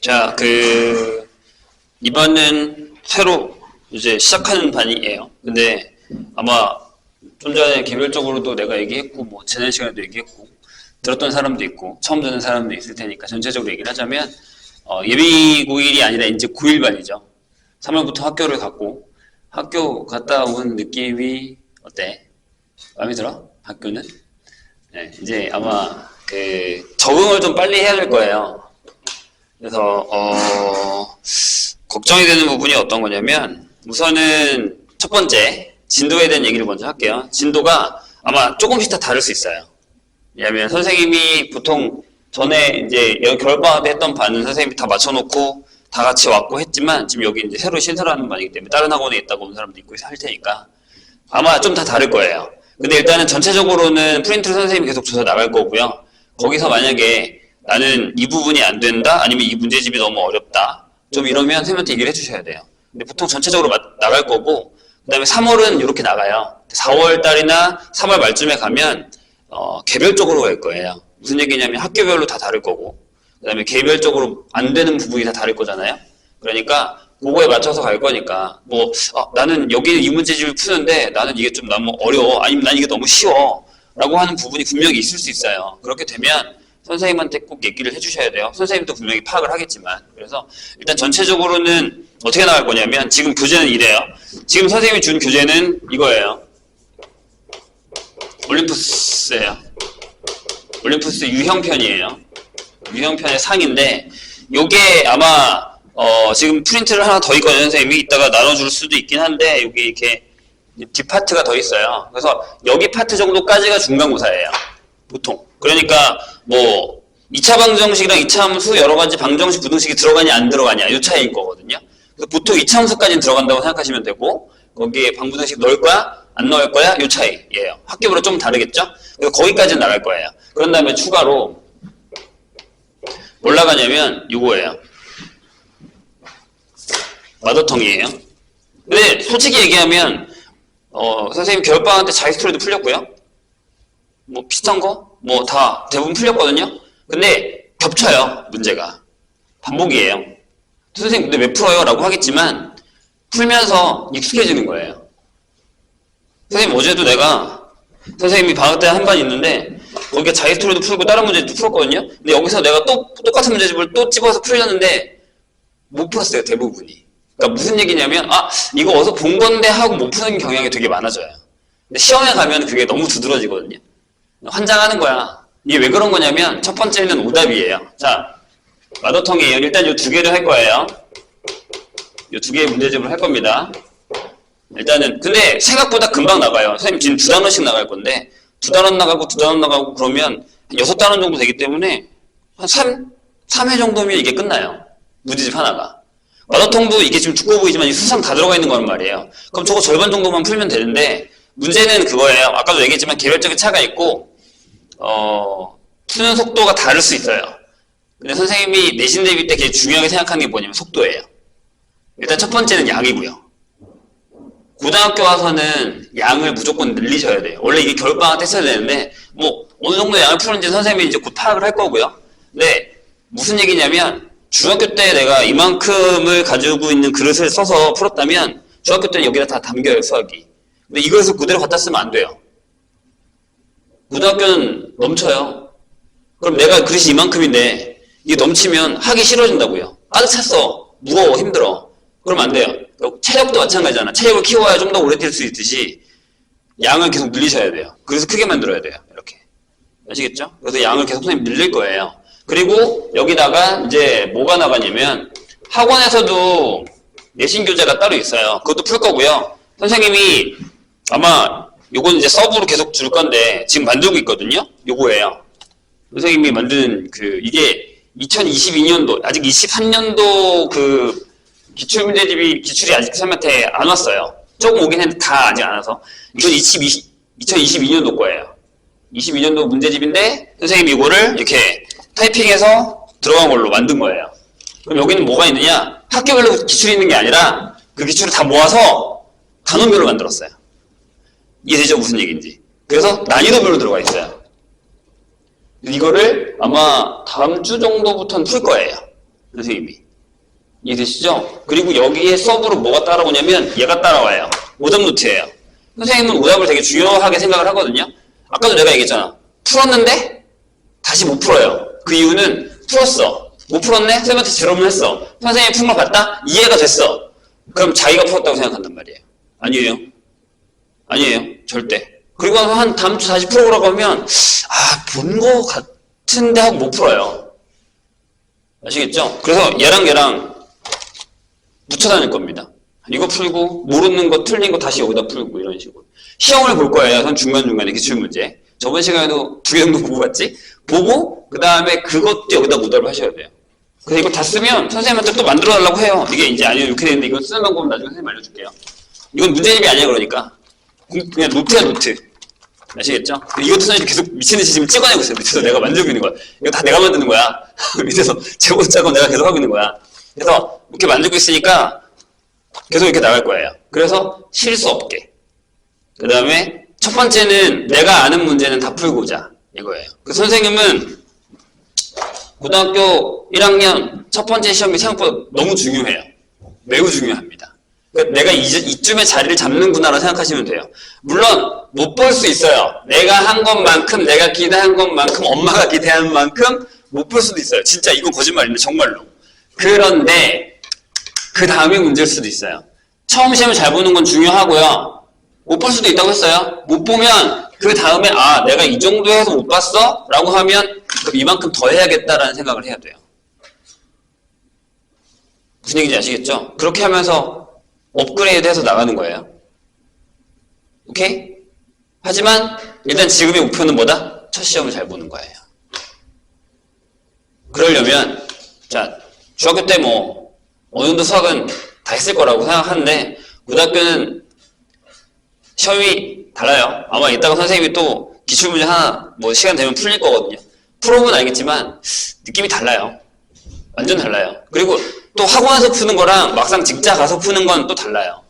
자, 그, 이번은 새로 이제 시작하는 반이에요. 근데 아마 좀 전에 개별적으로도 내가 얘기했고, 뭐, 지난 시간에도 얘기했고, 들었던 사람도 있고, 처음 듣는 사람도 있을 테니까 전체적으로 얘기를 하자면, 어, 예비 고1이 아니라 이제 고1반이죠. 3월부터 학교를 갔고, 학교 갔다 온 느낌이 어때? 마음에 들어? 학교는? 네, 이제 아마 그 적응을 좀 빨리 해야 될 거예요. 그래서 어, 걱정이 되는 부분이 어떤 거냐면 우선은 첫 번째 진도에 대한 얘기를 먼저 할게요. 진도가 아마 조금씩 다 다를 수 있어요. 왜냐하면 선생님이 보통 전에 이제 때 했던 반은 선생님이 다 맞춰놓고 다 같이 왔고 했지만 지금 여기 이제 새로 신설하는 반이기 때문에 다른 학원에 있다고 온 사람도 있고 할 테니까 아마 좀 다 다를 거예요. 근데 일단은 전체적으로는 프린트를 선생님이 계속 줘서 나갈 거고요. 거기서 만약에 나는 이 부분이 안 된다 아니면 이 문제집이 너무 어렵다 좀 이러면 선생님한테 얘기를 해주셔야 돼요. 근데 보통 전체적으로 마- 나갈 거고 그 다음에 3월은 이렇게 나가요. 4월 달이나 3월 말쯤에 가면 어, 개별적으로 갈 거예요. 무슨 얘기냐면 학교별로 다 다를 거고 그 다음에 개별적으로 안 되는 부분이 다 다를 거잖아요. 그러니까 그거에 맞춰서 갈 거니까 뭐 아, 나는 여기 이 문제집을 푸는데 나는 이게 좀 너무 어려워 아니면 난 이게 너무 쉬워 라고 하는 부분이 분명히 있을 수 있어요. 그렇게 되면 선생님한테 꼭 얘기를 해주셔야 돼요. 선생님도 분명히 파악을 하겠지만 그래서 일단 전체적으로는 어떻게 나갈 거냐면 지금 교재는 이래요. 지금 선생님이 준 교재는 이거예요. 올림푸스예요. 올림푸스 유형편이에요. 유형편의 상인데 요게 아마 어, 지금 프린트를 하나 더 있거든요. 선생님이 이따가 나눠줄 수도 있긴 한데 여기 이렇게 뒷파트가 더 있어요. 그래서 여기 파트 정도까지가 중간고사예요. 보통. 그러니까 뭐 2차 방정식이랑 2차 함수 여러 가지 방정식, 부등식이 들어가냐 안 들어가냐 이 차이인 거거든요. 그래서 보통 2차 함수까지는 들어간다고 생각하시면 되고 거기에 방부등식 넣을 거야? 안 넣을 거야? 이 차이예요. 학교별로 좀 다르겠죠? 그래서 거기까지는 나갈 거예요. 그런 다음에 추가로 올라가냐면 이거예요. 마더텅이에요. 근데 솔직히 얘기하면 어, 선생님 겨울방학 때 자기 스토리도 풀렸고요. 뭐 비슷한 거? 뭐 다 대부분 풀렸거든요. 근데 겹쳐요, 문제가. 반복이에요. 선생님 근데 왜 풀어요? 라고 하겠지만 풀면서 익숙해지는 거예요. 선생님 어제도 내가 선생님이 방학 때 한 반 있는데 거기에 자기 스토리도 풀고 다른 문제도 풀었거든요. 근데 여기서 내가 또 똑같은 문제집을 또 집어서 풀렸는데 못 풀었어요, 대부분이. 그러니까 무슨 얘기냐면 아 이거 어디서 본 건데 하고 못 푸는 경향이 되게 많아져요. 근데 시험에 가면 그게 너무 두드러지거든요. 환장하는 거야. 이게 왜 그런 거냐면 첫 번째는 오답이에요. 자 마더텅이에요. 일단 이 두 개를 할 거예요. 이 두 개의 문제집을 할 겁니다. 일단은 근데 생각보다 금방 나가요. 선생님 지금 두 단원씩 나갈 건데 두 단원 나가고 두 단원 나가고 그러면 여섯 단원 정도 되기 때문에 한 3, 3회 정도면 이게 끝나요. 문제집 하나가. 마더통도 이게 지금 두꺼워 보이지만 이 수상 다 들어가 있는 거란 말이에요. 그럼 저거 절반 정도만 풀면 되는데 문제는 그거예요. 아까도 얘기했지만 개별적인 차가 있고 어, 푸는 속도가 다를 수 있어요. 근데 선생님이 내신 대비 때 되게 중요하게 생각하는 게 뭐냐면 속도예요. 일단 첫 번째는 양이고요. 고등학교 와서는 양을 무조건 늘리셔야 돼요. 원래 이게 때 써야 되는데 뭐 어느 정도 양을 푸는지 선생님이 이제 곧 파악을 할 거고요. 근데 무슨 얘기냐면 중학교 때 내가 이만큼을 가지고 있는 그릇을 써서 풀었다면 중학교 때는 여기다 다 담겨요 수학이. 근데 이것을 그대로 갖다 쓰면 안 돼요. 고등학교는 넘쳐요. 그럼 내가 그릇이 이만큼인데 이게 넘치면 하기 싫어진다고요. 찼어. 무거워 힘들어. 그럼 안 돼요. 체력도 마찬가지잖아. 체력을 키워야 좀 더 오래 뛸 수 있듯이 양을 계속 늘리셔야 돼요. 그래서 크게 만들어야 돼요. 이렇게. 아시겠죠? 그래서 양을 계속 선생님 늘릴 거예요. 그리고 여기다가 이제 뭐가 나가냐면 학원에서도 내신 교재가 따로 있어요. 그것도 풀 거고요. 선생님이 아마 요건 이제 서브로 계속 줄 건데 지금 만들고 있거든요. 요거예요. 선생님이 만든 그 이게 2022년도 아직 23년도 그 기출 문제집이 기출이 아직 선생님한테 안 왔어요. 조금 오긴 했는데 다 아직 안 와서 이건 2020, 2022년도 거예요. 22년도 문제집인데 선생님이 이거를 이렇게 타이핑해서 들어간 걸로 만든 거예요. 그럼 여기는 뭐가 있느냐? 학교별로 기출이 있는 게 아니라 그 기출을 다 모아서 단원별로 만들었어요. 이해되죠? 무슨 얘기인지. 그래서 난이도별로 들어가 있어요. 이거를 아마 다음 주 정도부터는 풀 거예요. 선생님이. 이해되시죠? 그리고 여기에 서브로 뭐가 따라오냐면 얘가 따라와요. 오답 노트예요. 선생님은 오답을 되게 중요하게 생각을 하거든요. 아까도 내가 얘기했잖아. 풀었는데 다시 못 풀어요. 그 이유는 풀었어. 못 풀었네? 선생님한테 질문을 했어. 선생님이 푼 걸 봤다? 이해가 됐어. 그럼 자기가 풀었다고 생각한단 말이에요. 아니에요. 아니에요. 절대. 그리고 한 다음 주 다시 풀어보라고 하면 아, 본 거 같은데 하고 못 풀어요. 아시겠죠? 그래서 얘랑 얘랑 붙여 다닐 겁니다. 이거 풀고 모르는 거 틀린 거 다시 여기다 풀고 이런 식으로. 시험을 볼 거예요. 선 중간중간에 기출문제. 저번 시간에도 두 개 정도 보고 갔지? 보고 그 다음에 그것도 여기다 오답을 하셔야 돼요. 그래서 이거 다 쓰면 선생님한테 또 만들어 달라고 해요. 이게 이제 아니요 이렇게 되는데 이거 쓰는 방법은 나중에 선생님 알려줄게요. 이건 문제집이 아니야 그러니까 공- 그냥 노트야 노트. 아시겠죠? 이것도 선생님 계속 미친듯이 지금 찍어내고 있어요. 밑에서 내가 만들고 있는 거야. 이거 다 내가 만드는 거야. 밑에서 제곱 작업 내가 계속 하고 있는 거야. 그래서 이렇게 만들고 있으니까 계속 이렇게 나갈 거예요. 그래서 실수 없게. 그 다음에 첫 번째는 내가 아는 문제는 다 풀고 오자. 이거예요. 그 선생님은 고등학교 1학년 첫 번째 시험이 생각보다 너무 중요해요. 매우 중요합니다. 그러니까 내가 이, 이쯤에 자리를 잡는구나라고 생각하시면 돼요. 물론 못 볼 수 있어요. 내가 한 것만큼, 내가 기대한 것만큼, 엄마가 기대한 만큼 못 볼 수도 있어요. 진짜 이건 거짓말인데 정말로. 그런데 그 다음에 문제일 수도 있어요. 처음 시험을 잘 보는 건 중요하고요. 못 볼 수도 있다고 했어요. 못 보면 그 다음에 아 내가 이 정도 해서 못 봤어? 라고 하면 이만큼 더 해야겠다라는 생각을 해야 돼요. 무슨 얘기인지 아시겠죠? 그렇게 하면서 업그레이드해서 나가는 거예요. 오케이? 하지만 일단 지금의 목표는 뭐다? 첫 시험을 잘 보는 거예요. 그러려면 자 중학교 때 뭐 어느 정도 수학은 다 했을 거라고 생각하는데 고등학교는 시험이 달라요. 아마 이따가 선생님이 또 기출문제 하나 뭐 시간 되면 풀릴 거거든요. 풀어보면 알겠지만 느낌이 달라요. 완전 달라요. 그리고 또 학원에서 푸는 거랑 막상 직자 가서 푸는 건 또 달라요.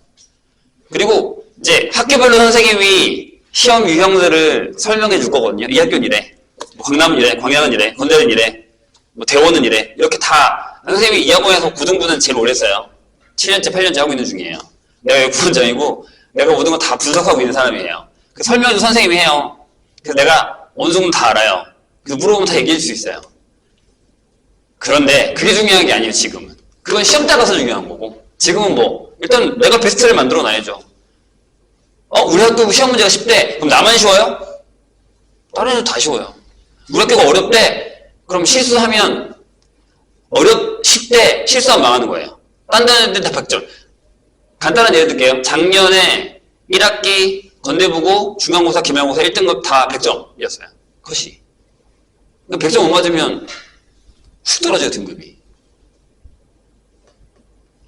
그리고 이제 학교별로 선생님이 시험 유형들을 설명해 줄 거거든요. 이 학교는 이래. 뭐 강남은 이래. 광양은 이래. 건대는 이래. 뭐 대원은 이래. 이렇게 다 선생님이 이 학원에서 고등부는 제일 오래 써요. 7년째, 8년째 하고 있는 중이에요. 내가 여기 부원장이고 내가 모든 거 다 분석하고 있는 사람이에요. 그 설명도 선생님이 해요. 그래서 내가 어느 정도 다 알아요. 그래서 물어보면 다 얘기해 줄 수 있어요. 그런데 그게 중요한 게 아니에요, 지금은. 그건 시험 때 가서 중요한 거고. 지금은 뭐, 일단 내가 베스트를 만들어 놔야죠. 어, 우리 학교 시험 문제가 쉽대. 그럼 나만 쉬워요? 다른 애들 다 쉬워요. 우리 학교가 어렵대. 그럼 실수하면 어렵, 쉽대. 실수하면 망하는 거예요. 딴 데는 다 100점. 간단한 예를 들게요. 작년에 1학기 건대부고 중간고사, 기말고사 1등급 다 100점이었어요. 컷이. 100점 못 맞으면 훅 떨어져요, 등급이.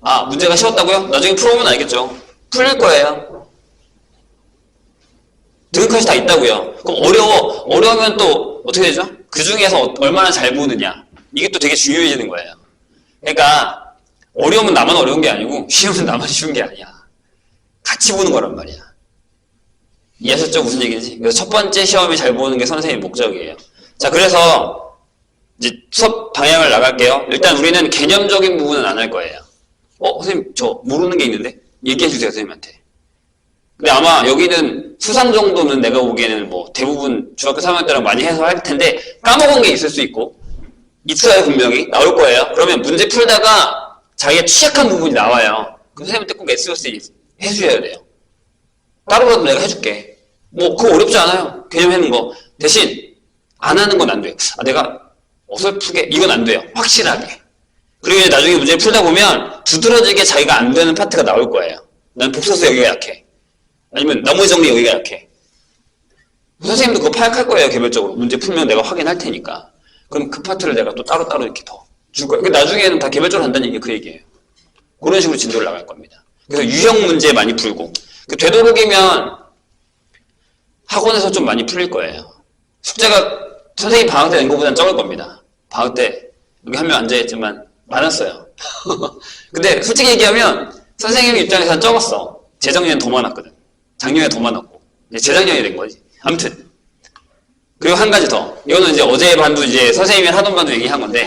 아, 문제가 쉬웠다고요? 나중에 풀어보면 알겠죠. 풀릴 거예요. 등급컷이 다 있다고요. 그럼 어려워. 어려우면 또 어떻게 되죠? 그 중에서 어- 얼마나 잘 보느냐. 이게 또 되게 중요해지는 거예요. 그러니까 어려우면 나만 어려운 게 아니고 쉬우면 나만 쉬운 게 아니야. 같이 보는 거란 말이야. 이해하셨죠? 무슨 얘기인지? 그래서 첫 번째 시험이 잘 보는 게 선생님 목적이에요. 자, 그래서 이제 수업 방향을 나갈게요. 일단 우리는 개념적인 부분은 안 할 거예요. 어, 선생님, 저 모르는 게 있는데? 얘기해 주세요, 선생님한테. 근데 아마 여기는 수상 정도는 내가 보기에는 뭐 대부분 중학교 3학년 때랑 많이 해서 할 텐데 까먹은 게 있을 수 있고 있어요, 분명히. 나올 거예요. 그러면 문제 풀다가 자기가 취약한 부분이 나와요. 그럼 선생님한테 꼭 SOS 해주셔야 돼요. 따로라도 내가 해줄게. 뭐, 그거 어렵지 않아요. 개념 해는 거. 대신, 안 하는 건 안 돼요. 아, 내가 어설프게, 이건 안 돼요. 확실하게. 그리고 나중에 문제 풀다 보면 두드러지게 자기가 안 되는 파트가 나올 거예요. 난 복소수 여기가 약해. 아니면 나머지 정리 여기가 약해. 선생님도 그거 파악할 거예요, 개별적으로. 문제 풀면 내가 확인할 테니까. 그럼 그 파트를 내가 또 따로따로 이렇게 더 줄 거예요. 그러니까 나중에는 다 개별적으로 한다는 얘기 그 얘기예요. 그런 식으로 진도를 나갈 겁니다. 그래서 유형 문제 많이 풀고. 그 되도록이면 학원에서 좀 많이 풀릴 거예요. 숙제가 선생님 방학 때 낸 것보다는 적을 겁니다. 방학 때 여기 한 명 앉아있지만 많았어요. 근데 솔직히 얘기하면 선생님 입장에서는 적었어. 재작년엔 더 많았거든. 작년에 더 많았고. 이제 재작년이 된 거지. 아무튼. 그리고 한 가지 더. 이거는 이제 어제 반도 이제 선생님이 하던 반도 얘기한 건데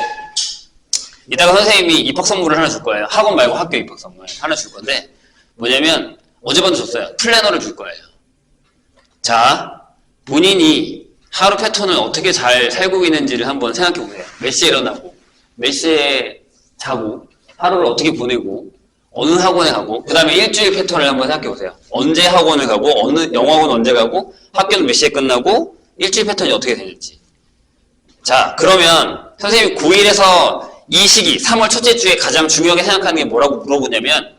이따가 선생님이 입학 선물을 하나 줄 거예요. 학원 말고 학교 입학 선물 하나 줄 건데 뭐냐면 어제번도 줬어요. 플래너를 줄 거예요. 자, 본인이 하루 패턴을 어떻게 잘 살고 있는지를 한번 생각해 보세요. 몇 시에 일어나고, 몇 시에 자고, 하루를 어떻게 보내고, 어느 학원에 가고, 그 다음에 일주일 패턴을 한번 생각해 보세요. 언제 학원을 가고, 어느 영어학원 언제 가고, 학교는 몇 시에 끝나고, 일주일 패턴이 어떻게 되는지. 자, 그러면 선생님이 고1에서 이 시기, 3월 첫째 주에 가장 중요하게 생각하는 게 뭐라고 물어보냐면,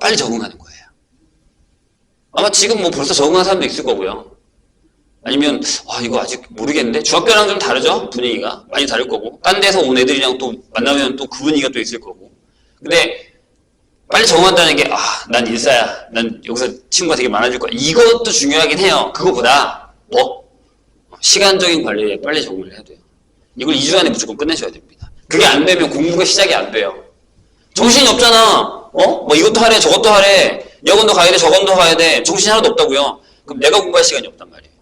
빨리 적응하는 거예요. 아마 지금 뭐 벌써 적응한 사람도 있을 거고요. 아니면 아 이거 아직 모르겠는데? 중학교랑 좀 다르죠? 분위기가? 많이 다를 거고. 딴 데서 온 애들이랑 또 만나면 또 그 분위기가 또 있을 거고. 근데 빨리 적응한다는 게 아난 인싸야. 난 여기서 친구가 되게 많아질 거야. 이것도 중요하긴 해요. 그거보다 뭐 시간적인 관리에 빨리 적응을 해야 돼요. 이걸 2주 안에 무조건 끝내셔야 됩니다. 그게 안 되면 공부가 시작이 안 돼요. 정신이 없잖아. 어? 뭐 이것도 하래 저것도 하래. 여건도 가야 돼 저건도 가야 돼. 정신이 하나도 없다고요. 그럼 내가 공부할 시간이 없단 말이에요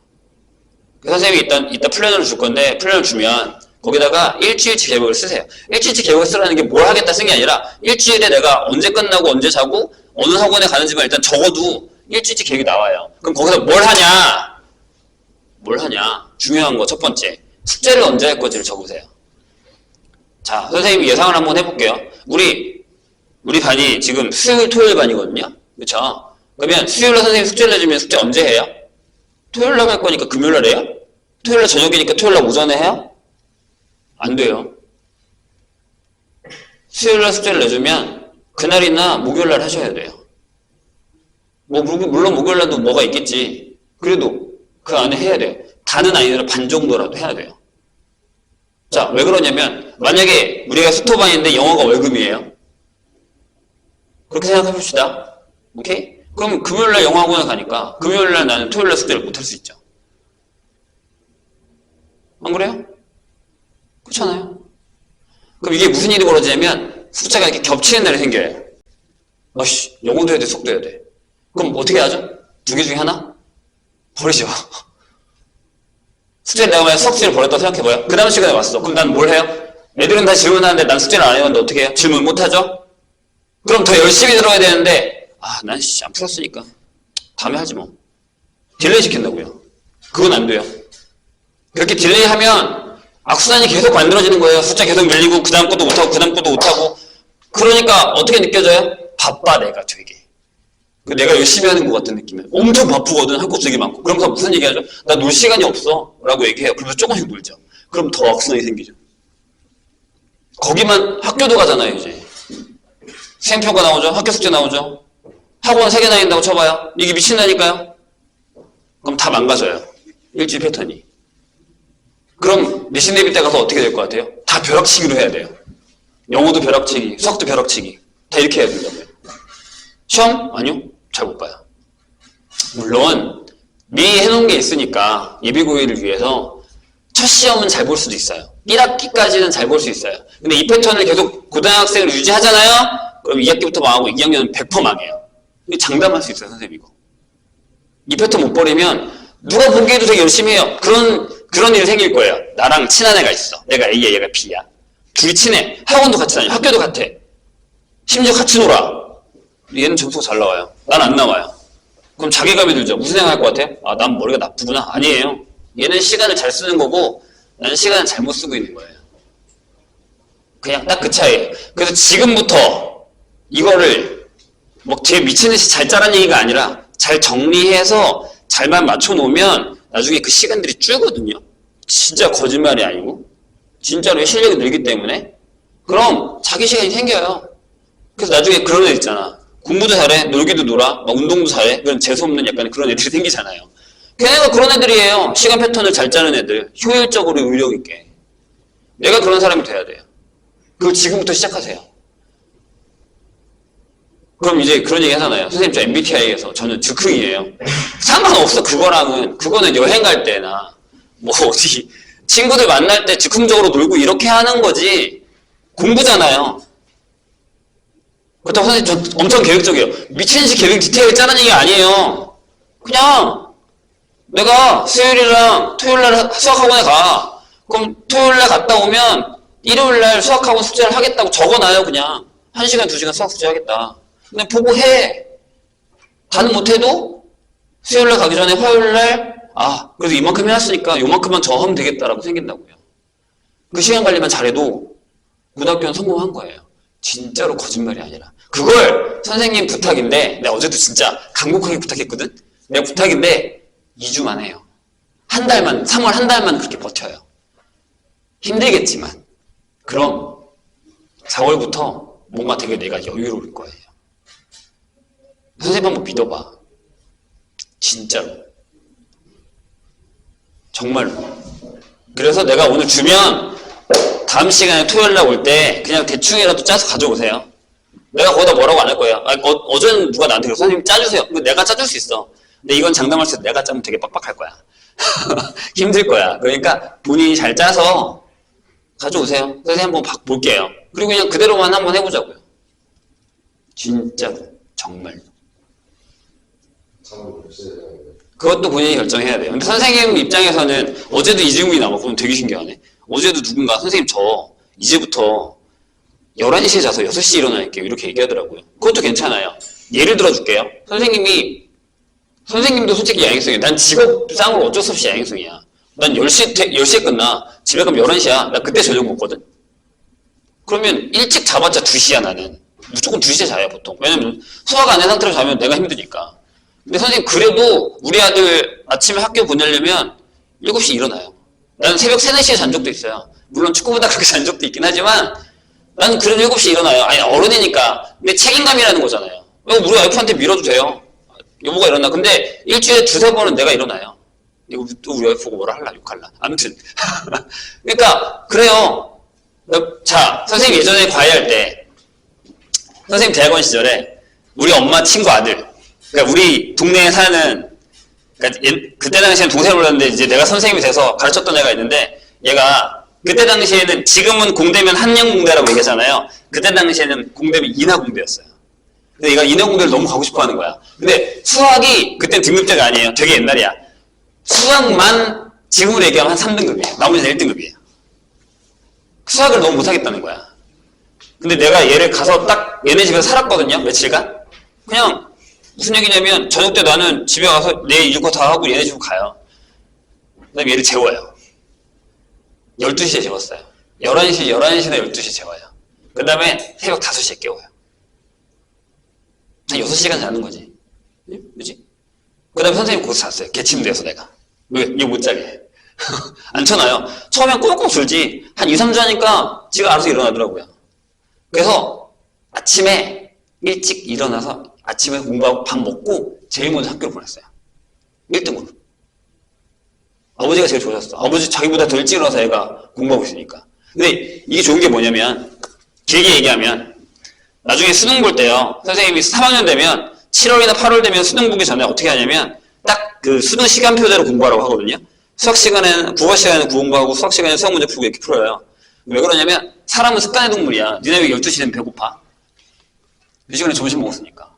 그 선생님이 일단 이따 플래너를 줄 건데 플래너를 주면 거기다가 일주일치 계획을 쓰세요. 일주일치 계획을 쓰라는 게 뭘 하겠다 쓴 게 아니라 일주일에 내가 언제 끝나고 언제 자고 어느 학원에 가는지만 일단 적어도 일주일치 계획이 나와요. 그럼 거기서 뭘 하냐? 뭘 하냐? 중요한 거 첫 번째. 숙제를 언제 할 건지를 적으세요. 자, 선생님이 예상을 한번 해볼게요. 우리 우리 반이 지금 수요일 토요일 반이거든요. 그렇죠? 그러면 수요일날 선생님 숙제를 내주면 숙제 언제 해요? 토요일 날할 거니까 금요일 날 해요? 토요일 날 저녁이니까 토요일 날 오전에 해요? 안 돼요. 수요일 날 숙제를 내주면 그날이나 목요일 날 하셔야 돼요. 뭐 물- 물론 목요일 날도 뭐가 있겠지. 그래도 그 안에 해야 돼요. 다는 아니더라도 반 정도라도 해야 돼요. 자, 왜 그러냐면 만약에 우리가 스토반인데 영어가 월급이에요. 그렇게 생각해 봅시다. 오케이? 그럼 금요일 날 영어 학원에 가니까 금요일 날 나는 토요일 날 숙제를 못 할 수 있죠. 안 그래요? 그렇잖아요. 그럼 이게 무슨 일이 벌어지냐면 숙제가 이렇게 겹치는 날이 생겨요. 아씨, 영어도 해야 돼, 속도 해야 돼. 그럼 어떻게 하죠? 두 개 중에 하나? 버리죠. 숙제를 내가 만약 수학 숙제를 버렸다고 생각해봐요. 그 다음 시간에 왔어. 그럼 난 뭘 해요? 애들은 다 질문하는데 난 숙제를 안 해봤는데 어떻게 해요? 질문 못 하죠? 그럼 더 열심히 들어야 되는데 아, 난 씨, 안 풀었으니까 다음에 하지 뭐. 딜레이 시킨다고요. 그건 안 돼요. 그렇게 딜레이 하면 악순환이 계속 만들어지는 거예요. 숫자 계속 밀리고 그 다음 것도 못하고 그 다음 것도 못하고 그러니까 어떻게 느껴져요? 바빠 내가 되게. 그 내가 열심히 하는 것 같은 느낌이에요. 엄청 바쁘거든. 할 것도 되게 많고. 그러면서 무슨 얘기 하죠? 나 놀 시간이 없어. 라고 얘기해요. 그러면서 조금씩 놀죠. 그럼 더 악순환이 생기죠. 거기만 학교도 가잖아요, 이제. 수행평가 나오죠? 학교 숙제 나오죠? 학원 3개 다닌다고 쳐봐요. 이게 미친다니까요? 그럼 다 망가져요. 일주일 패턴이. 그럼 내신 대비 때 가서 어떻게 될 것 같아요? 다 벼락치기로 해야 돼요. 영어도 벼락치기, 수학도 벼락치기. 다 이렇게 해야 된다고요. 시험? 아니요. 잘 못 봐요. 물론 미리 해놓은 게 있으니까 예비고일을 위해서 첫 시험은 잘 볼 수도 있어요. 1학기까지는 잘 볼 수 있어요. 근데 이 패턴을 계속 고등학생을 유지하잖아요? 그럼 2학기부터 망하고 2학년은 100% 망해요. 장담할 수 있어요, 선생님 이거. 이 패턴 못 버리면 누가 보기에도 되게 열심히 해요. 그런 그런 일이 생길 거예요. 나랑 친한 애가 있어. 내가 A야, 얘가 B야. 둘이 친해. 학원도 같이 다녀. 학교도 같아. 심지어 같이 놀아. 얘는 점수가 잘 나와요. 난 안 나와요. 그럼 자괴감이 들죠. 무슨 생각할 것 같아? 아, 난 머리가 나쁘구나. 아니에요. 얘는 시간을 잘 쓰는 거고, 나는 시간을 잘못 쓰고 있는 거예요. 그냥 딱 그 차이에요. 그래서 지금부터 이거를 뭐 뒤에 미친 듯이 잘 짜라는 얘기가 아니라 잘 정리해서 잘만 맞춰 놓으면 나중에 그 시간들이 줄거든요. 진짜 거짓말이 아니고 진짜로 실력이 늘기 때문에 그럼 자기 시간이 생겨요. 그래서 나중에 그런 애 있잖아. 공부도 잘해, 놀기도 놀아, 막 운동도 잘해. 그런 재수없는 약간 그런 애들이 생기잖아요. 걔네가 그런 애들이에요. 시간 패턴을 잘 짜는 애들. 효율적으로 의력 있게. 내가 그런 사람이 돼야 돼요. 그걸 지금부터 시작하세요. 그럼 이제 그런 얘기 하잖아요. 선생님, 저 MBTI에서 저는 즉흥이에요. 상관없어, 그거랑은. 그거는 여행 갈 때나, 뭐 어디, 친구들 만날 때 즉흥적으로 놀고 이렇게 하는 거지. 공부잖아요. 그렇다고 선생님, 저 엄청 계획적이에요. 미친 듯이 계획 디테일 짜는 얘기 아니에요. 그냥, 내가 수요일이랑 토요일날 수학학원에 가. 그럼 토요일날 갔다 오면 일요일 날 수학학원 숙제를 하겠다고 적어놔요, 그냥. 한 시간, 두 시간 수학 숙제 하겠다. 근데 보고 해. 다는 못해도 수요일 날 가기 전에 화요일 날, 아, 그래도 이만큼 해놨으니까 요만큼만 더 하면 되겠다라고 생긴다고요. 그 시간 관리만 잘해도 고등학교는 성공한 거예요. 진짜로 거짓말이 아니라. 그걸 선생님 부탁인데, 내가 어제도 진짜 강력하게 부탁했거든? 내가 부탁인데, 2주만 해요. 한 달만, 3월 한 달만 그렇게 버텨요. 힘들겠지만. 그럼 4월부터 뭔가 되게 내가 여유로울 거예요. 선생님 한번 믿어봐. 진짜로. 정말로. 그래서 내가 오늘 주면 다음 시간에 토요일 날 올 때 그냥 대충이라도 짜서 가져오세요. 내가 거기다 뭐라고 안 할 거예요. 아, 어, 어제는 누가 나한테 그랬어. 선생님 짜주세요. 근데 내가 짜줄 수 있어. 근데 이건 장담할 수 있어. 내가 짜면 되게 빡빡할 거야. 힘들 거야. 그러니까 본인이 잘 짜서 가져오세요. 선생님 한번 봐- 볼게요. 그리고 그냥 그대로만 한번 해보자고요. 진짜로. 정말로. 그것도 본인이 결정해야 돼요. 근데 선생님 입장에서는 어제도 이 질문이 나왔고 되게 신기하네. 어제도 누군가 선생님 저 이제부터 11시에 자서 6시에 일어날게요. 이렇게 얘기하더라고요. 그것도 괜찮아요. 예를 들어 줄게요. 선생님이 선생님도 솔직히 양행성이에요. 난 직업상으로 어쩔 수 없이 양행성이야. 난 10시, 10시에 끝나. 집에 가면 11시야. 나 그때 저녁 먹거든. 그러면 일찍 자봤자 2시야 나는. 무조건 2시에 자요 보통. 왜냐면 수학 안한 상태로 자면 내가 힘드니까. 근데 선생님 그래도 우리 아들 아침에 학교 보내려면 7시 일어나요. 나는 새벽 3, 4시에 잔 적도 있어요. 물론 축구보다 그렇게 잔 적도 있긴 하지만 나는 그래도 7시에 일어나요. 아니 어른이니까. 근데 책임감이라는 거잖아요. 이거 우리 와이프한테 밀어도 돼요. 여보가 일어나. 근데 일주일에 두세 번은 내가 일어나요. 이거 또 우리 와이프 보고 뭐라 할라 욕할라. 아무튼. 그러니까 그래요. 자 선생님 예전에 과외할 때 선생님 대학원 시절에 우리 엄마 친구 아들 그러니까 우리 동네에 사는 그러니까 옛- 그때 당시에는 동생을 불렀는데 이제 내가 선생님이 돼서 가르쳤던 애가 있는데 얘가 그때 당시에는 지금은 공대면 한영공대라고 얘기하잖아요. 그때 당시에는 공대면 인하공대였어요. 근데 얘가 인하공대를 너무 가고 싶어 하는 거야. 근데 수학이 그땐 등급제가 아니에요. 되게 옛날이야. 수학만 지금으로 얘기하면 한 3등급이에요. 나머지는 1등급이에요. 수학을 너무 못하겠다는 거야. 근데 내가 얘를 가서 딱 얘네 집에서 살았거든요. 며칠간. 그냥 무슨 얘기냐면 저녁 때 나는 집에 가서 내 일과 다 하고 얘네 집으로 가요. 그다음에 얘를 재워요. 12시에 재웠어요. 11시, 11시나 12시에 재워요. 그 다음에 새벽 5시에 깨워요. 한 6시간 자는 거지. 예? 그지? 그 다음에 선생님 거기서 잤어요. 개침대에서 내가. 왜? 이거 못 자게. 안 쳐놔요. 처음엔 꽁꽁 졸지. 한 2, 3주 하니까 지가 알아서 일어나더라고요. 그래서 아침에 일찍 일어나서 아침에 공부하고 밥 먹고 제일 먼저 학교를 보냈어요. 1등으로. 아버지가 제일 좋으셨어. 아버지 자기보다 더 일찍 일어나서 애가 공부하고 있으니까. 근데 이게 좋은 게 뭐냐면, 길게 얘기하면, 나중에 수능 볼 때요, 선생님이 3학년 되면, 7월이나 8월 되면 수능 보기 전에 어떻게 하냐면, 딱 그 수능 시간표대로 공부하라고 하거든요. 수학 시간에는, 국어 시간에는 공부하고, 수학 시간에는 수학 문제 풀고 이렇게 풀어요. 왜 그러냐면, 사람은 습관의 동물이야. 니네 왜 12시 되면 배고파? 이 시간에 점심 먹었으니까.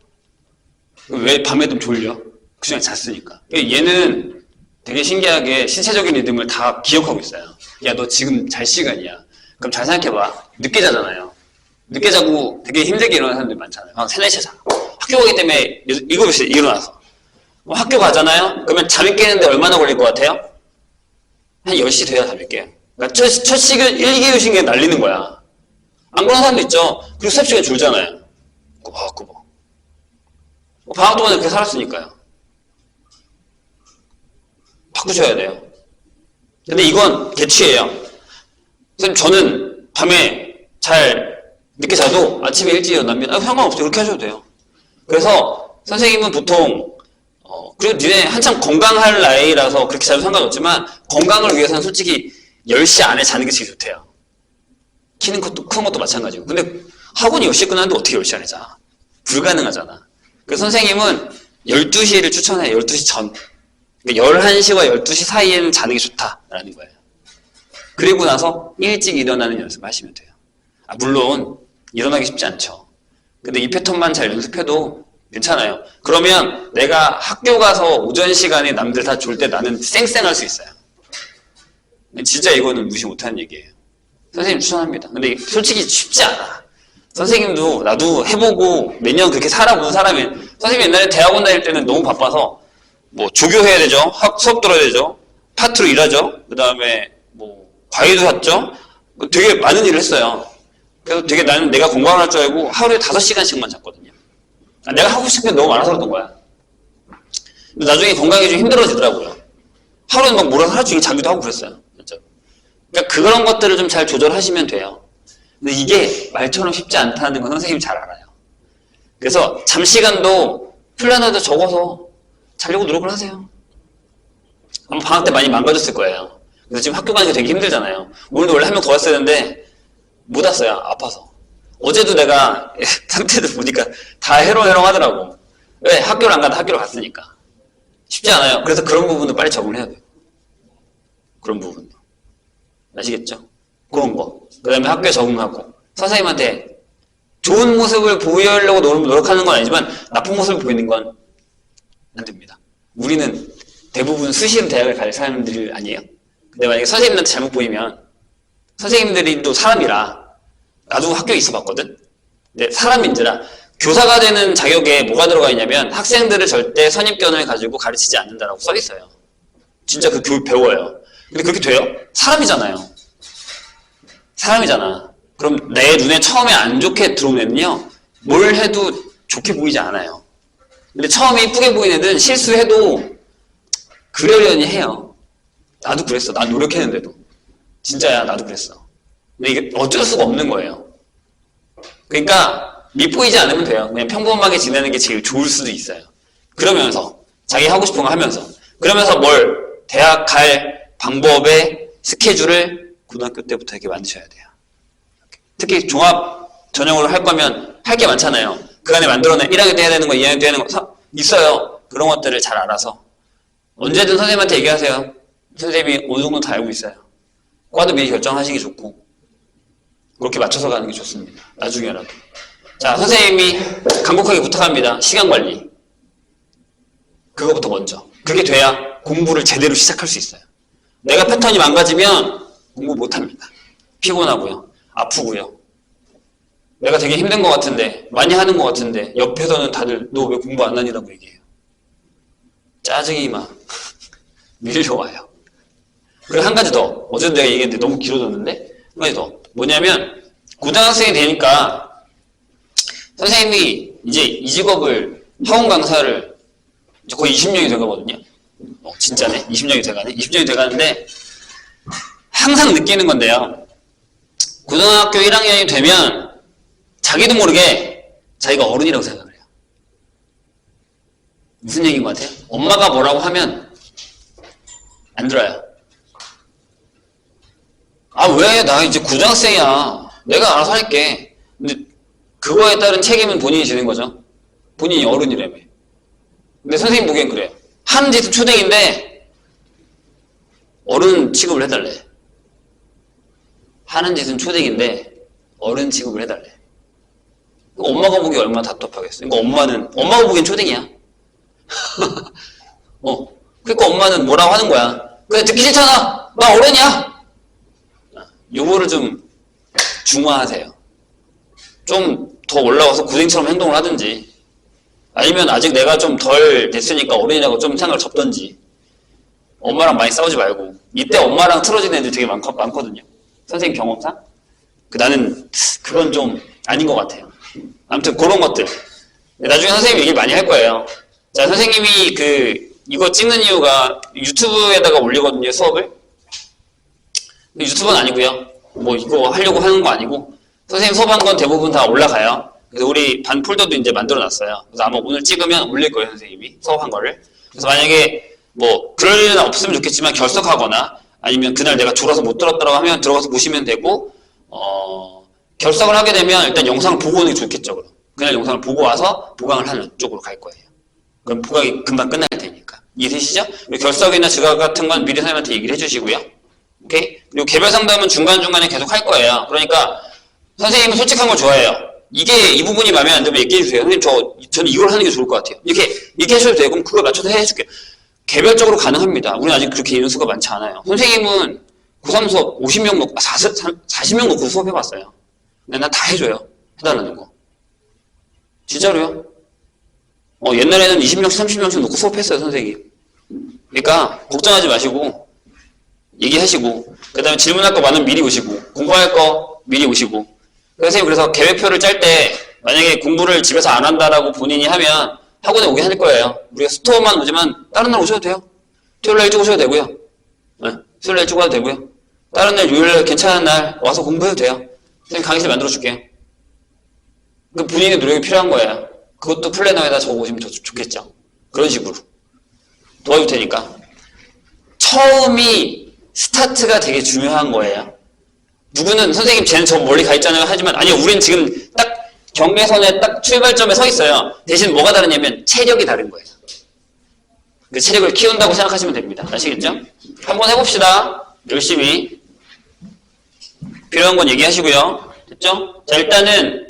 왜 밤에도 졸려? 그 시간에 잤으니까. 얘는 되게 신기하게 신체적인 리듬을 다 기억하고 있어요. 야, 너 지금 잘 시간이야. 그럼 잘 생각해봐. 늦게 자잖아요. 늦게 자고 되게 힘들게 일어나는 사람들 많잖아요. 한 3, 4시에 자. 학교 가기 때문에 7시에 일어나서. 뭐 학교 가잖아요? 그러면 잠이 깨는데 얼마나 걸릴 것 같아요? 한 10시 돼야 잠이 깨요. 그러니까 첫, 첫 시간, 1, 2교시 시간에 날리는 거야. 안 그런 사람도 있죠. 그리고 수업 시간에 졸잖아요. 꾸벅꾸벅. 방학 동안에 그렇게 살았으니까요. 바꾸셔야 돼요. 근데 이건 개취예요. 선생님, 저는 밤에 잘 늦게 자도 아침에 일찍 일어나면 아, 상관없어요. 그렇게 하셔도 돼요. 그래서 선생님은 보통 어, 그리고 니네 한참 건강할 나이라서 그렇게 자도 상관없지만 건강을 위해서는 솔직히 10시 안에 자는 게 제일 좋대요. 키는 것도 큰 것도 마찬가지고. 근데 학원이 10시에 끝나는데 어떻게 10시 안에 자? 불가능하잖아. 그래서 선생님은 12시를 추천해. 12시 전. 그러니까 11시와 12시 사이에는 자는 게 좋다라는 거예요. 그리고 나서 일찍 일어나는 연습을 하시면 돼요. 아, 물론 일어나기 쉽지 않죠. 근데 이 패턴만 잘 연습해도 괜찮아요. 그러면 내가 학교 가서 오전 시간에 남들 다 졸 때 나는 쌩쌩할 수 있어요. 진짜 이거는 무시 못하는 얘기예요. 선생님 추천합니다. 근데 솔직히 쉽지 않아. 선생님도 나도 해보고 매년 그렇게 살아본 사람이 선생님 옛날에 대학원 다닐 때는 너무 바빠서 뭐 조교해야 되죠. 학, 수업 들어야 되죠. 파트로 일하죠. 그 다음에 뭐 과외도 샀죠. 되게 많은 일을 했어요. 그래서 되게 나는 내가 공부할 줄 알고 하루에 다섯 시간씩만 잤거든요. 아, 내가 하고 싶은 게 너무 많아서 그런 거야. 나중에 건강이 좀 힘들어지더라고요. 하루에 막 몰아서 하루 종일 자기도 하고 그랬어요. 그러니까 그런 것들을 좀 잘 조절하시면 돼요. 근데 이게 말처럼 쉽지 않다는 건 선생님이 잘 알아요. 그래서 잠시간도 플래너에 적어서 자려고 노력을 하세요. 아마 방학 때 많이 망가졌을 거예요. 그래서 지금 학교 가니까 되게 힘들잖아요. 오늘도 원래 한 명 더 왔어야 되는데 못 왔어요. 아파서. 어제도 내가 상태들 보니까 다 해롱해롱 하더라고. 왜? 학교를 안 가다 학교를 갔으니까. 쉽지 않아요. 그래서 그런 부분도 빨리 적응해야 돼요. 그런 부분도. 아시겠죠? 그런 거. 그 다음에 학교에 적응하고. 선생님한테 좋은 모습을 보이려고 노- 노력하는 건 아니지만 나쁜 모습을 보이는 건 안 됩니다. 우리는 대부분 수시로 대학을 갈 사람들 아니에요? 근데 만약에 선생님한테 잘못 보이면 선생님들이 또 사람이라 나도 학교에 있어 봤거든? 근데 사람인지라 교사가 되는 자격에 뭐가 들어가 있냐면 학생들을 절대 선입견을 가지고 가르치지 않는다라고 써 있어요. 진짜 그 교육 배워요. 근데 그렇게 돼요? 사람이잖아요. 사람이잖아. 그럼 내 눈에 처음에 안 좋게 들어온 애는요, 뭘 해도 좋게 보이지 않아요. 근데 처음에 이쁘게 보이는 애는 실수해도 그러려니 해요. 나도 그랬어. 난 노력했는데도. 진짜야, 나도 그랬어. 근데 이게 어쩔 수가 없는 거예요. 그러니까 밉보이지 않으면 돼요. 그냥 평범하게 지내는 게 제일 좋을 수도 있어요. 그러면서 자기 하고 싶은 거 하면서 그러면서 뭘 대학 갈 방법의 스케줄을 고등학교 때부터 이렇게 만드셔야 돼요. 특히 종합 전형으로 할 거면 할 게 많잖아요. 그 안에 만들어내 1학년 때 해야 되는 거, 2학년 때 해야 되는 거 사- 있어요. 그런 것들을 잘 알아서 언제든 선생님한테 얘기하세요. 선생님이 어느 정도 다 알고 있어요. 과도 미리 결정하시기 좋고 그렇게 맞춰서 가는 게 좋습니다. 나중에라도. 자, 선생님이 간곡하게 부탁합니다. 시간 관리. 그거부터 먼저. 그게 돼야 공부를 제대로 시작할 수 있어요. 내가 패턴이 망가지면 공부 못 합니다. 피곤하고요. 아프고요. 내가 되게 힘든 것 같은데, 많이 하는 것 같은데, 옆에서는 다들 너 왜 공부 안 하니라고 얘기해요. 짜증이 막 밀려와요. 그리고 한 가지 더. 어제도 내가 얘기했는데 너무 길어졌는데, 한 가지 더. 뭐냐면, 고등학생이 되니까, 선생님이 이제 이 직업을, 학원 강사를 거의 20년이 돼가거든요. 어, 진짜네. 20년이 돼가네. 20년이 돼가는데, 항상 느끼는 건데요. 고등학교 1학년이 되면, 자기도 모르게 자기가 어른이라고 생각을 해요. 무슨 얘기인 것 같아요? 엄마가 뭐라고 하면, 안 들어요. 아, 왜? 나 이제 고등학생이야. 내가 알아서 할게. 근데 그거에 따른 책임은 본인이 지는 거죠. 본인이 어른이라며. 근데 선생님 보기엔 그래요. 하는 짓은 초딩인데, 어른 취급을 해달래. 하는 짓은 초딩인데, 어른 취급을 해달래. 엄마가 보기 얼마나 답답하겠어. 그러니까 엄마는, 엄마가 보기엔 초딩이야. 어. 그러니까 엄마는 뭐라고 하는 거야. 그래, 듣기 싫잖아. 나 어른이야. 요거를 좀 중화하세요. 좀 더 올라와서 고딩처럼 행동을 하든지 아니면 아직 내가 좀 덜 됐으니까 어른이라고 좀 생각을 접던지 엄마랑 많이 싸우지 말고 이때 엄마랑 틀어지는 애들 되게 많거, 많거든요. 선생님 경험상. 그 나는 그건 좀 아닌 것 같아요. 아무튼 그런 것들. 나중에 선생님 얘기 많이 할 거예요. 자, 선생님이 그 이거 찍는 이유가 유튜브에다가 올리거든요, 수업을. 유튜브는 아니고요. 뭐 이거 하려고 하는 거 아니고 선생님 수업한 건 대부분 다 올라가요. 그래서 우리 반 폴더도 이제 만들어 놨어요. 그래서 아마 오늘 찍으면 올릴 거예요, 선생님이 수업한 거를. 그래서 만약에 뭐 그럴 일은 없으면 좋겠지만 결석하거나 아니면 그날 내가 졸아서 못 들었다고 하면 들어가서 보시면 되고 어 결석을 하게 되면 일단 영상을 보고 오는 게 좋겠죠. 그럼 그날 영상을 보고 와서 보강을 하는 쪽으로 갈 거예요. 그럼 보강이 금방 끝날 테니까 이해되시죠? 그리고 결석이나 지각 같은 건 미리 선생님한테 얘기를 해주시고요. 오케이? 그리고 개별 상담은 중간중간에 계속 할 거예요. 그러니까 선생님은 솔직한 걸 좋아해요. 이게 이 부분이 마음에 안 들면 얘기해 주세요. 선생님 저 저는 이걸 하는 게 좋을 것 같아요. 이렇게 이렇게 하셔도 되고 그럼 그걸 맞춰서 해줄게요. 개별적으로 가능합니다. 우리는 아직 그렇게 인수가 많지 않아요. 선생님은 고3 수업 50명 놓고, 아, 40, 40명 놓고 수업해봤어요. 근데 나 다 해줘요. 해달라는 거. 진짜로요? 어, 옛날에는 20명씩, 30명씩 놓고 수업했어요, 선생님. 그러니까, 걱정하지 마시고, 얘기하시고, 그 다음에 질문할 거 많으면 미리 오시고, 공부할 거 미리 오시고. 선생님, 그래서 계획표를 짤 때, 만약에 공부를 집에서 안 한다라고 본인이 하면, 학원에 오게 할 거예요. 우리가 수토만 오지만, 다른 날 오셔도 돼요. 토요일 날 일찍 오셔도 되고요. 네, 수요일 날 일찍 와도 되고요. 다른 날, 요일 날 괜찮은 날 와서 공부해도 돼요. 선생님 강의실 만들어 줄게요. 그 본인의 노력이 필요한 거예요. 그것도 플래너에다 적어오시면 좋, 좋겠죠. 그런 식으로. 도와줄 테니까. 처음이 스타트가 되게 중요한 거예요. 누구는 선생님 쟤는 저 멀리 가 있잖아요 하지만 아니요 우린 지금 딱 경계선에 딱 출발점에 서 있어요. 대신 뭐가 다르냐면 체력이 다른 거예요. 그 체력을 키운다고 생각하시면 됩니다. 아시겠죠? 한번 해봅시다. 열심히. 필요한 건 얘기하시고요. 됐죠? 자 일단은